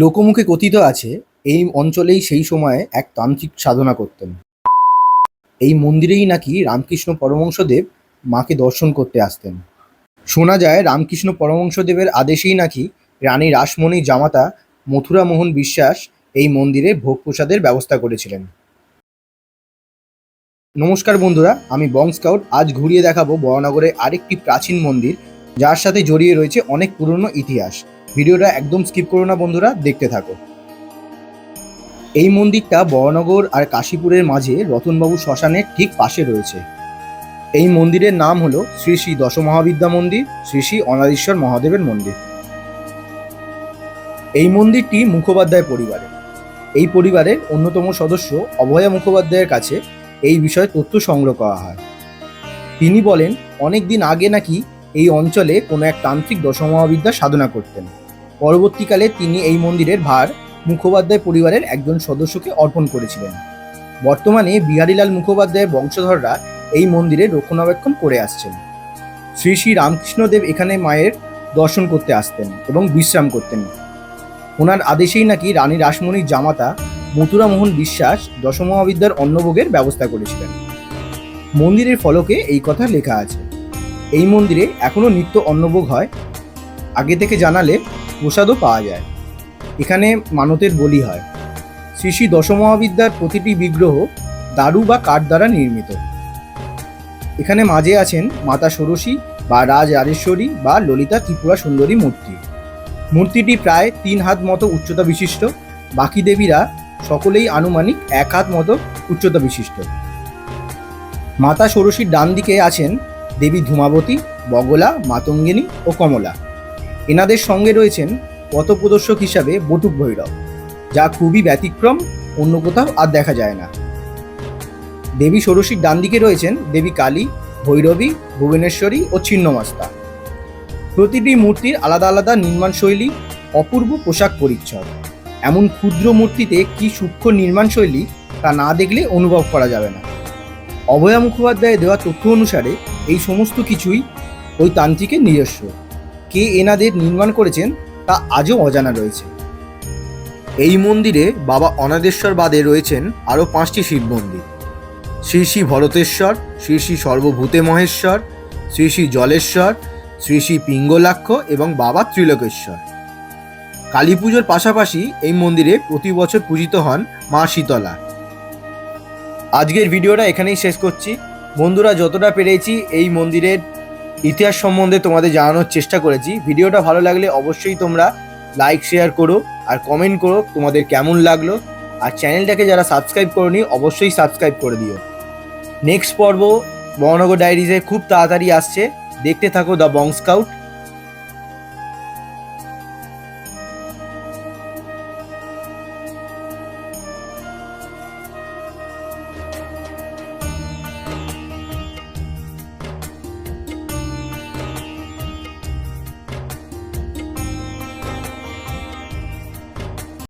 লোকমুখে কথিত আছে, এই অঞ্চলেই সেই সময়ে এক তান্ত্রিক সাধনা করতেন। এই মন্দিরেই নাকি রামকৃষ্ণ পরমহংসদেব মাকে দর্শন করতে আসতেন। শোনা যায় রামকৃষ্ণ পরমহংসদেবের আদেশেই নাকি রানী রাসমণি জামাতা মথুরা মোহন বিশ্বাস এই মন্দিরে ভোগ প্রসাদের ব্যবস্থা করেছিলেন। নমস্কার বন্ধুরা, আমি বং স্কাউট। আজ ঘুরিয়ে দেখাবো বড়নগরে আরেকটি প্রাচীন মন্দির, যার সাথে জড়িয়ে রয়েছে অনেক পুরনো ইতিহাস। ভিডিওটা একদম স্কিপ করো না বন্ধুরা, দেখতে থাকো। এই মন্দিরটা বড়নগর আর কাশীপুরের মাঝে রতনবাবু শ্মশানের ঠিক পাশে রয়েছে। এই মন্দিরের নাম হলো শ্রী শ্রী দশমহাবিদ্যা মন্দির, শ্রী শ্রী অনাদীশ্বর মহাদেবের মন্দির। এই মন্দিরটি মুখোপাধ্যায় পরিবারের। এই পরিবারের অন্যতম সদস্য অভয়া মুখোপাধ্যায়ের কাছে এই বিষয়ে তথ্য সংগ্রহ করা হয়। তিনি বলেন অনেক দিন আগে নাকি এই অঞ্চলে কোনো এক তান্ত্রিক দশমহাবিদ্যা সাধনা করতেন। পরবর্তীকালে তিনি এই মন্দিরের ভার মুখোপাধ্যায় পরিবারের একজন সদস্যকে অর্পণ করেছিলেন। বর্তমানে বিহারীলাল মুখোপাধ্যায়ের বংশধররা এই মন্দিরে রক্ষণাবেক্ষণ করে আসছেন। শ্রী শ্রী রামকৃষ্ণদেব এখানে মায়ের দর্শন করতে আসতেন এবং বিশ্রাম করতেন। ওনার আদেশেই নাকি রানী রাসমণির জামাতা মথুরামোহন বিশ্বাস দশমহাবিদ্যার অন্নভোগের ব্যবস্থা করেছিলেন। মন্দিরের ফলকে এই কথা লেখা আছে। এই মন্দিরে এখনও নিত্য অন্নভোগ হয়। আগে থেকে জানালে প্রসাদও পাওয়া যায়। এখানে মানতের বলি হয়। শ্রী শ্রী দশমহাবিদ্যার প্রতিটি বিগ্রহ দারু বা কাঠ দ্বারা নির্মিত। এখানে মাঝে আছেন মাতা ষোড়শী বা রাজ রাজেশ্বরী বা ললিতা ত্রিপুরা সুন্দরী মূর্তি। মূর্তিটি প্রায় তিন হাত মতো উচ্চতা বিশিষ্ট। বাকি দেবীরা সকলেই আনুমানিক এক হাত মতো উচ্চতা বিশিষ্ট। মাতা ষোড়শীর ডান দিকে আছেন দেবী ধূমাবতী, বগলা, মাতঙ্গিনী ও কমলা। এনাদের সঙ্গে রয়েছেন পথপ্রদর্শক হিসাবে বটুক ভৈরব, যা খুবই ব্যতিক্রম, অন্য কোথাও আর দেখা যায় না। দেবী ষোড়শীর ডান দিকে রয়েছেন দেবী কালী, ভৈরবী, ভুবনেশ্বরী ও ছিন্নমাস্তা। প্রতিটি মূর্তির আলাদা আলাদা নির্মাণ শৈলী, অপূর্ব পোশাক পরিচ্ছদ। এমন ক্ষুদ্র মূর্তিতে কি সূক্ষ্ম নির্মাণ শৈলী, তা না দেখলে অনুভব করা যাবে না। অভয়া মুখোপাধ্যায়ের দেওয়া তথ্য অনুসারে এই সমস্ত কিছুই ওই তান্ত্রিকের নিজস্ব। কে এনাদের নির্মাণ করেছেন তা আজও অজানা রয়েছে। এই মন্দিরে বাবা অনাদেশ্বর বাদে রয়েছেন আরও পাঁচটি শিব মন্দির। শ্রী শ্রী ভরতেশ্বর, শ্রী শ্রী সর্বভূতে মহেশ্বর, শ্রী শ্রী জলেশ্বর, শ্রী শ্রী পিঙ্গলাক্ষ এবং বাবা ত্রিলোকেশ্বর। কালী পুজোর পাশাপাশি এই মন্দিরে প্রতি বছর পূজিত হন মা শীতলা। আজকের ভিডিওটা এখানেই শেষ করছি। বন্ধুরা, যতটা পেরেছি এই মন্দিরের ইতিহাস সম্বন্ধে তোমাদের জানানোর চেষ্টা করেছি। ভিডিওটা ভালো লাগলে অবশ্যই তোমরা লাইক শেয়ার করো আর কমেন্ট করো তোমাদের কেমন লাগল। আর চ্যানেলটাকে যারা সাবস্ক্রাইব করনি, অবশ্যই সাবস্ক্রাইব করে দিও। নেক্সট পর্ব, মহানগর ডায়েরিজে খুব তাড়াতাড়ি আসছে। দেখতে থাকো দ্য বং স্কাউট